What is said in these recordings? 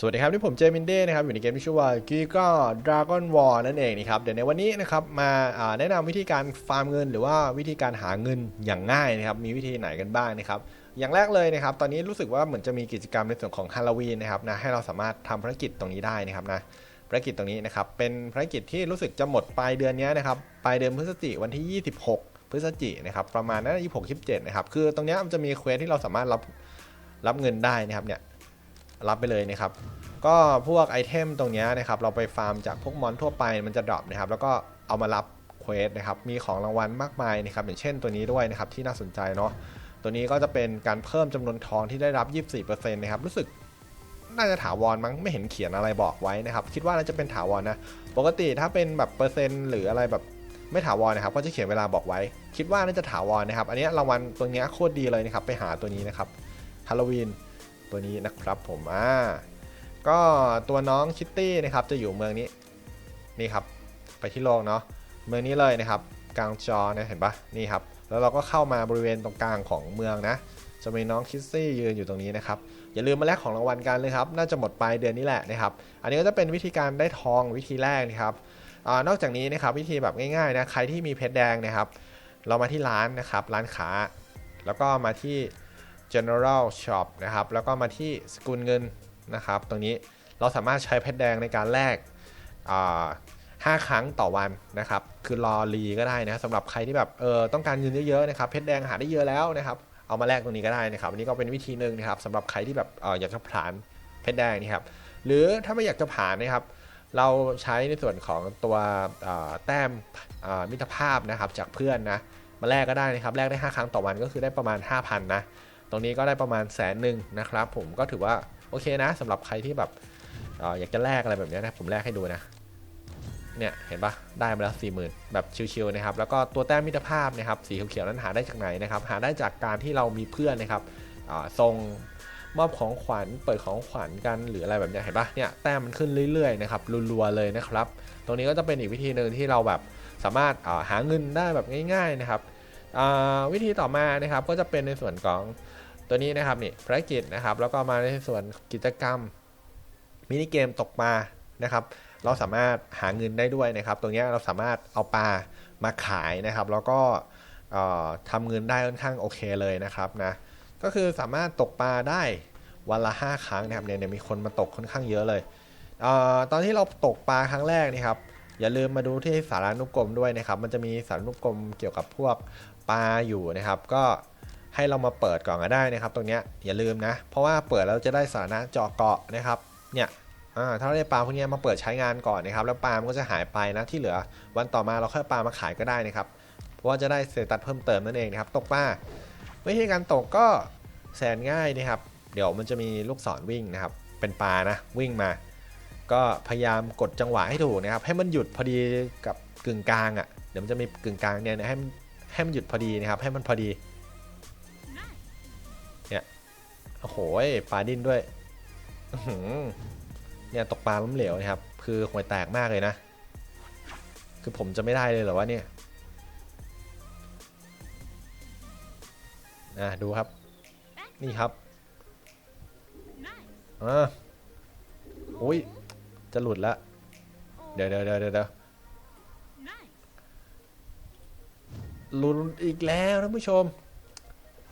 สวัสดีครับที่ผมเจมินเด้นะครับอยู่ในเกมที่ชื่อว่ากีก็ดราก้อนวอลนั่นเองนะครับเดี๋ยวในวันนี้นะครับมาแนะนำวิธีการฟาร์มเงิน หรือว่าวิธีการหาเงินอย่างง่ายนะครับมีวิธีไหนกันบ้างนะครับอย่างแรกเลยนะครับตอนนี้รู้สึกว่าเหมือนจะมีกิจกรรมในส่วนของฮาโลวีนนะครับนะให้เราสามารถทำภารกิจตรงนี้ได้นะครับนะภารกิจตรงนี้นะครับเป็นภารกิจที่รู้สึกจะหมดปลายเดือนนี้นะครับปลายเดือนพฤศจิกวันที่ 26 พฤศจิกนะครับประมาณนั้นยี่หกยี่สิบเจ็ดนะครับคือตรงนี้มันจะมีเควสที่เราสามารถรับรับเงินได้นะครับเนี่ย รับไปเลยนะครับ ก็พวกไอเทมตรงนี้นะครับ เราไปฟาร์มจากพวกมอนทั่วไปมันจะดรอปนะครับ แล้วก็เอามารับเควสนะครับ มีของรางวัลมากมายนะครับ อย่างเช่นตัวนี้ด้วยนะครับที่น่าสนใจเนาะ ตัวนี้ก็จะเป็นการเพิ่มจำนวนทองที่ได้รับ 24%นะครับ รู้สึกน่าจะถาวรมั้งไม่เห็นเขียนอะไรบอกไว้นะครับ คิดว่าน่าจะเป็นถาวรนะ ปกติถ้าเป็นแบบเปอร์เซ็นต์หรืออะไรแบบไม่ถาวรนะครับก็จะเขียนเวลาบอกไว้ คิดว่าน่าจะถาวรนะครับ อันนี้รางวัลตัวนี้โคตรดีเลยนะครับ ไปหาตัวนี้นะครับฮาโลวีน ตัวนี้นะครับผมอ่าก็ตัวน้องคิตตี้นะครับจะอยู่เมืองนี้นี่ครับไปที่โลกเนาะเมืองนี้เลยนะครับ กลางจอนะเห็นปะนี่ครับแล้วเราก็เข้ามาบริเวณตรงกลางของเมืองนะ จะมีน้องคิตตี้ยืนอยู่ตรงนี้นะครับ อย่าลืมมาแลกของรางวัลกันเลยครับ น่าจะหมดปลายเดือนนี้แหละนะครับ อันนี้ก็จะเป็นวิธีการได้ทองวิธีแรกนะครับอนอกจากนี้นะครับวิธีแบบง่ายๆนะใครที่มีเพชรแดงนะครับ เรามาที่ร้านนะครับ ร้านค้า แล้วก็มาที่ general shop นะครับ แล้วก็มาที่สกุลเงินนะครับ ตรงนี้เราสามารถใช้เพชรแดงในการแลกห้าครั้งต่อวันนะครับ คือรอรีก็ได้นะสำหรับใครที่แบบเออต้องการเงินเยอะๆนะครับเพชรแดงหาได้เยอะแล้วนะครับ เอามาแลกตรงนี้ก็ได้นะครับอันนี้ก็เป็นวิธีหนึ่งนะครับสำหรับใครที่แบบเอออยากจะผ่านเพชรแดงนี่ครับ หรือถ้าไม่อยากจะผ่านนะครับ เราใช้ในส่วนของตัวแต้มมิตรภาพนะครับจากเพื่อนนะมาแลกก็ได้นะครับแลกได้ 5 ครั้งต่อวันก็คือได้ประมาณ 5,000นะ ตรงนี้ก็ได้ประมาณแสนหนึ่งนะครับผมก็ถือว่าโอเคนะสำหรับใครที่แบบออยากจะแลกอะไรแบบนี้นะผมแลกให้ดูนะเนี่ยเห็นปะได้มาแล้วสี่หมื่นแบบชิวๆนะครับแล้วก็ตัวแต้มมิตรภาพนะครับสีเขียวๆนั้นหาได้จากไหนนะครับหาได้จากการที่เรามีเพื่อนนะครับส่งมอบของขวัญเปิดของขวัญกันหรืออะไรแบบนี้เห็นปะเนี่ยแต้มมันขึ้นเรื่อยๆนะครับรัวๆเลยนะครับ ตรงนี้ก็จะเป็นอีกวิธีหนึ่งที่เราแบบสามารถาหาเงินได้แบบง่าย ๆนะครับ วิธีต่อมานะครับก็จะเป็นในส่วนของตัวนี้นะครับนี่ภารกิจนะครับ แล้วก็มาในส่วนกิจกรรมมินิเกมตกปลานะครับ เราสามารถหาเงินได้ด้วยนะครับ ตรงนี้เราสามารถเอาปลามาขายนะครับ แล้วก็เอ่อทำเงินได้ค่อนข้างโอเคเลยนะครับนะก็คือสามารถตกปลาได้วันละ 5 ครั้งนะครับเนี่ยเนี่ยมีคนมาตกค่อนข้างเยอะเลยเออตอนที่เราตกปลาครั้งแรกนี่ครับอย่าลืมมาดูที่สารานุกรมด้วยนะครับ มันจะมีสารานุกรมเกี่ยวกับพวก ปลาอยู่นะครับ ก็ให้เรามาเปิดก่อนก็ได้นะครับ ตรงเนี้ยอย่าลืมนะ เพราะว่าเปิดแล้วจะได้สาระเจาะเกาะนะครับเนี่ยถ้าเราได้ปลาพวกนี้มาเปิดใช้งานก่อนนะครับ แล้วปลามันก็จะหายไปนะที่เหลือ วันต่อมาเราค่อยเอาปลามาขายก็ได้นะครับ เพราะว่าจะได้เศษตัดเพิ่มเติมนั่นเองนะครับ ตกปลาวิธีการตกก็แสนง่ายนะครับ เดี๋ยวมันจะมีลูกศรวิ่งนะครับ เป็นปลานะวิ่งมา ก็พยายามกดจังหวะให้ถูกนะครับ ให้มันหยุดพอดีกับกึ่งกลางอะ่ะเดี๋ยวมันจะมีกึ่งกลางเนี่ยนะให้มัน ให้มันหยุดพอดีนะครับ ให้มันพอดี เนี่ย โอ้โหปลาดิ้นด้วยอื้อหือเนี่ยตกปลาล้มเหลวนะครับ คือห่วยแตกมากเลยนะ คือผมจะไม่ได้เลยเหรอวะเนี่ยอะดูครับ นี่ครับอ่าอุ้ยจะหลุดละ เดี๋ยวเดี๋ยวเดี๋ยวเดี๋ยว หลุดอีกแล้วท่านผู้ชม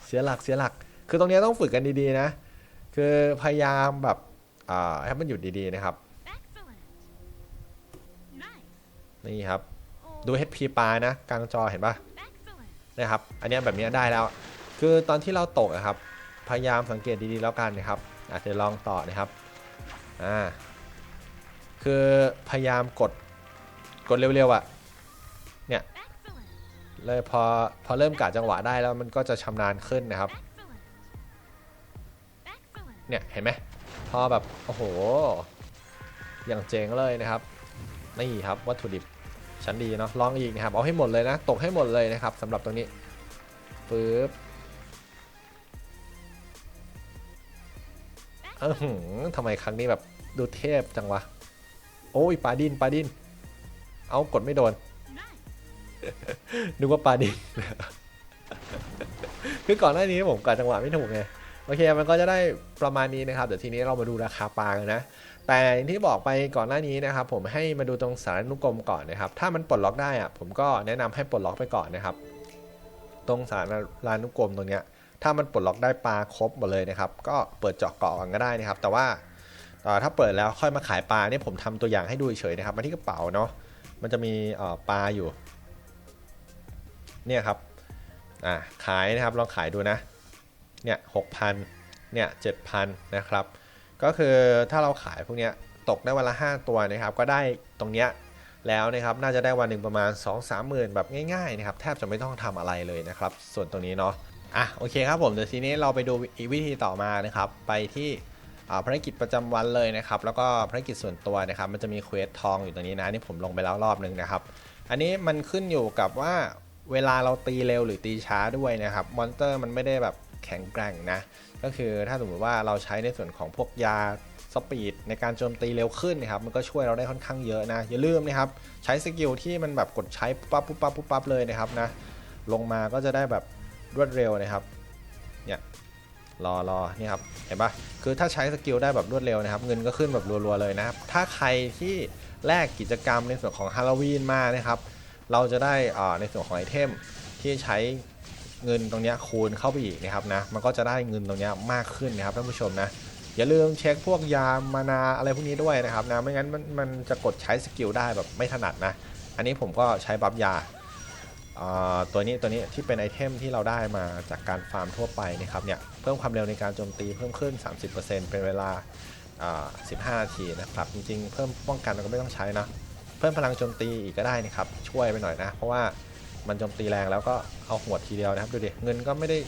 เสียหลักเสียหลัก คือตรงนี้ต้องฝึกกันดีๆนะ คือพยายามแบบอ่าให้มันหยุดดีๆนะครับนี่ครับ ดู HP ปลานะกลางจอเห็นปะนะครับ อันนี้แบบนี้ได้แล้ว คือตอนที่เราตกอะครับ พยายามสังเกตดีๆแล้วกันนะครับ อาจจะลองต่อนะครับอ่าคือพยายามกดกดเร็วๆอะเนี่ย เลยพอพอเริ่มกะจังหวะได้แล้วมันก็จะชำนาญขึ้นนะครับ เนี่ยเห็นไหมพอแบบโอ้โห อย่างเจ๋งเลยนะครับ นี่ครับวัตถุดิบชั้นดีเนาะลองอีกนะครับ เอาให้หมดเลยนะ ตกให้หมดเลยนะครับสำหรับตรงนี้ปึ๊บเออหือทำไมครั้งนี้แบบดูเทพจังวะ โอ้ยปลาดินปลาดิน เอากดไม่โดน นึกว่าปลาดินคือก่อนหน้านี้ผมกะจังหวะไม่ถูกไงโอเคมันก็จะได้ประมาณนี้นะครับเดี๋ยวทีนี้เรามาดูราคาปลากันนะ แต่ที่บอกไปก่อนหน้านี้นะครับ ผมให้มาดูตรงสารานุกรมก่อนนะครับ ถ้ามันปลดล็อกได้อะผมก็แนะนำให้ปลดล็อกไปก่อนนะครับ ตรงสารานุกรมตรงเนี้ย ถ้ามันปลดล็อกได้ปลาครบหมดเลยนะครับ ก็เปิดเจาะเกาะกันก็ได้นะครับ แต่ว่าถ้าเปิดแล้วค่อยมาขายปลาเนี่ยผมทำตัวอย่างให้ดูเฉยนะครับมาที่กระเป๋าเนาะมันจะมีปลาอยู่ เนี่ยครับอ่าขายนะครับลองขายดูนะเนี่ยหกพันเนี่ยเจ็ดพันนะครับ ก็คือถ้าเราขายพวกเนี้ยตกได้วันละ 5 ตัวนะครับ ก็ได้ตรงเนี้ยแล้วนะครับน่าจะได้วันหนึ่งประมาณ 2 3 0 0 0 0 แบบง่ายๆนะครับแทบจะไม่ต้องทำอะไรเลยนะครับ ส่วนตรงนี้เนาะอะโอเคครับผมเดี๋ยวทีนี้เราไปดูอีกวิธีต่อมานะครับ ไปที่ภารกิจประจำวันเลยนะครับ แล้วก็ภารกิจส่วนตัวนะครับ มันจะมีเควสทองอยู่ตรงนี้นะนี่ผมลงไปแล้วรอบนึงนะครับ อันนี้มันขึ้นอยู่กับว่า เวลาเราตีเร็วหรือตีช้าด้วยนะครับมอนเตอร์มันไม่ได้แบบแข็งแกร่งนะ ก็คือถ้าสมมติว่าเราใช้ในส่วนของพวกยาสปีดในการโจมตีเร็วขึ้นนะครับมันก็ช่วยเราได้ค่อนข้างเยอะนะ อย่าลืมนะครับใช้สกิลที่มันแบบกดใช้ปุ๊บปั๊บปุ๊บปั๊บปุ๊บปั๊บเลยนะครับนะลงมาก็จะได้แบบรวดเร็วนะครับเนี่ยรอรอนี่ครับเห็นปะคือถ้าใช้สกิลได้แบบรวดเร็วนะครับ เงินก็ขึ้นแบบรัวๆเลยนะครับถ้าใครที่แลกกิจกรรมในส่วนของฮาโลวีนมานะครับ เราจะได้ในส่วนของไอเทมที่ใช้เงินตรงนี้คูณเข้าไปอีกนะครับนะมันก็จะได้เงินตรงนี้มากขึ้นนะครับท่านผู้ชมนะอย่าลืมเช็คพวกยามานาอะไรพวกนี้ด้วยนะครับนะไม่งั้นมันมันจะกดใช้สกิลได้แบบไม่ถนัดนะ อันนี้ผมก็ใช้บัฟยาตัวนี้ตัวนี้ที่เป็นไอเทมที่เราได้มาจากการฟาร์มทั่วไปนะครับเนี่ยเพิ่มความเร็วในการโจมตีเพิ่มขึ้น 30%เป็นเวลา 15 นาทีนะครับ จริงๆ เพิ่มป้องกันเราก็ไม่ต้องใช้นะ พิ่มพลังโจมตีอีกก็ได้นะครับ ช่วยไปหน่อยนะ เพราะว่ามันโจมตีแรงแล้วก็เอาหัวดทีเดียวนะครับดูดิเงินก็ไม่ได้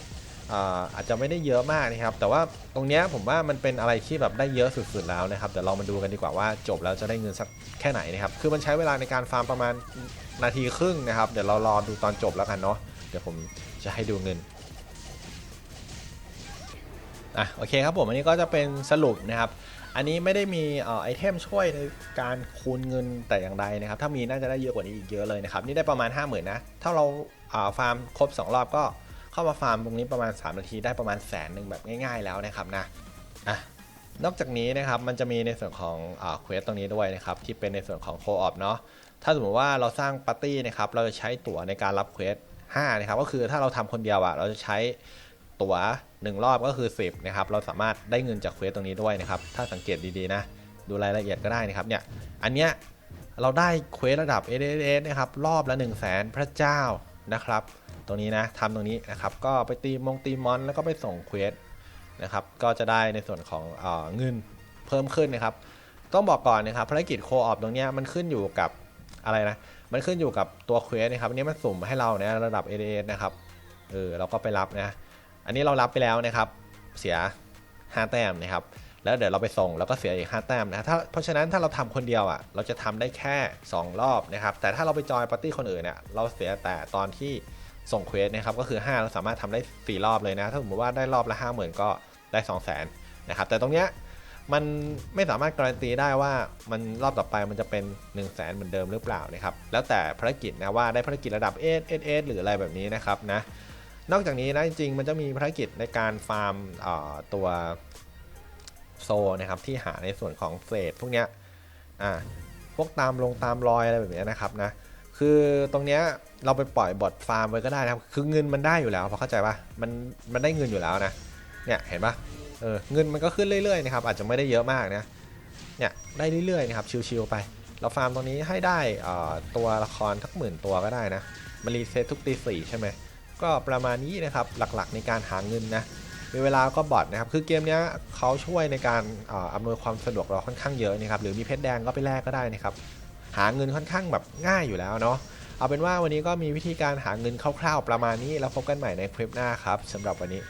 อ่าอาจจะไม่ได้เยอะมากนะครับ แต่ว่าตรงเนี้ยผมว่ามันเป็นอะไรที่แบบได้เยอะสุดๆแล้วนะครับเดี๋ยวเรามาดูกันดีกว่าว่าจบแล้วจะได้เงินสักแค่ไหนนะครับ คือมันใช้เวลาในการฟาร์มประมาณนาทีครึ่งนะครับ เดี๋ยวเรารอดูตอนจบแล้วกันเนาะเดี๋ยวผมจะให้ดูเงินอะโอเคครับผมอันนี้ก็จะเป็นสรุปนะครับ อันนี้ไม่ได้มีไอเทมช่วยในการคูณเงินแต่อย่างใดนะครับ ถ้ามีน่าจะได้เยอะกว่านี้อีกเยอะเลยนะครับ นี่ได้ประมาณ 5 0,000นะ ถ้าเราฟาร์มครบ 2 รอบก็เข้ามาฟาร์มตรงนี้ประมาณ 3 นาทีได้ประมาณแสนหนึ่งแบบง่ายๆแล้วนะครับนะอะนอกจากนี้นะครับมันจะมีในส่วนของเควสตรงนี้ด้วยนะครับที่เป็นในส่วนของโคออปเนาะถ้าสมมติว่าเราสร้างปาร์ตี้นะครับเราจะใช้ตั๋วในการรับเควส5นะครับก็คือถ้าเราทำคนเดียวอะเราจะใช้ตั๋ว1 รอบก็คือ 10นะครับเราสามารถได้เงินจากเควสตรงนี้ด้วยนะครับถ้าสังเกตดีๆนะดูรายละเอียดก็ได้นะครับเนี่ยอันเนี้ยเราได้เควสระดับ s s S นะครับรอบละ1 0 0 0 0แสนพระเจ้านะครับ ตรงนี้นะทำตรงนี้นะครับก็ไปตีมงตีมอน แล้วก็ไปส่งเควสนะครับก็จะได้ในส่วนของเออเงินเพิ่มขึ้นนะครับ ต้องบอกก่อนนะครับภารกิจโคออปตรงเนี้ยมันขึ้นอยู่กับอะไรนะมันขึ้นอยู่กับตัวเควสนะครับอันนี้มันสุ่มให้เราเนี่ยระดับ a d s นะครับเออเราก็ไปรับนะ อันนี้เรารับไปแล้วนะครับ เสีย 5 แต้มนะครับ แล้วเดี๋ยวเราไปส่งแล้วก็เสียอีก 5 แต้มนะถ้าเพราะฉะนั้นถ้าเราทำคนเดียวอะ เราจะทำได้แค่ 2 รอบนะครับ แต่ถ้าเราไปจอยปาร์ตี้คนอื่นเนี่ยเราเสียแต่ตอนที่ส่งเควสนะครับ ก็คือ 5 เราสามารถทำได้ 4 รอบเลยนะ ถ้าสมมติว่าได้รอบละ 5 0,000 ก็ได้ 2 0 0 0 0 0นะครับ แต่ตรงเนี้ยมันไม่สามารถการันตีได้ว่ามันรอบต่อไปมันจะเป็น 1 0 0 0 0แสนเหมือนเดิมหรือเปล่านะครับ แล้วแต่ภารกิจนะว่าได้ภารกิจระดับ S S S หรืออะไรแบบนี้นะครับนะ นอกจากนี้นะจริงๆ มันจะมีภารกิจในการฟาร์มตัวโซนะครับที่หาในส่วนของเศษพวกเนี้ยอ่าพวกตามลงตามรอยอะไรแบบนี้นะครับนะคือตรงเนี้ยเราไปปล่อยบอทฟาร์มไว้ก็ได้นะครับ คือเงินมันได้อยู่แล้วพอเข้าใจปะมันมันได้เงินอยู่แล้วนะเนี่ยเห็นปะเออเงินมันก็ขึ้นเรื่อยๆนะครับอาจจะไม่ได้เยอะมากนะเนี่ยได้เรื่อยๆนะครับชิวๆไป เราฟาร์มตรงนี้ให้ได้ตัวละครทักหมื่นตัวก็ได้นะมันรีเซ็ตทุกตีสี่ใช่ไหม ก็ประมาณนี้นะครับหลักๆในการหาเงินนะมีเวลาก็บอดนะครับ คือเกมนี้เขาช่วยในการอำนวยความสะดวกเราค่อนข้างเยอะนะครับ หรือมีเพชรแดงก็ไปแลกก็ได้นะครับ หาเงินค่อนข้างแบบง่ายอยู่แล้วเนาะ เอาเป็นว่าวันนี้ก็มีวิธีการหาเงินคร่าวๆประมาณนี้ แล้วพบกันใหม่ในคลิปหน้าครับสำหรับวันนี้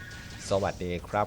สวัสดีครับ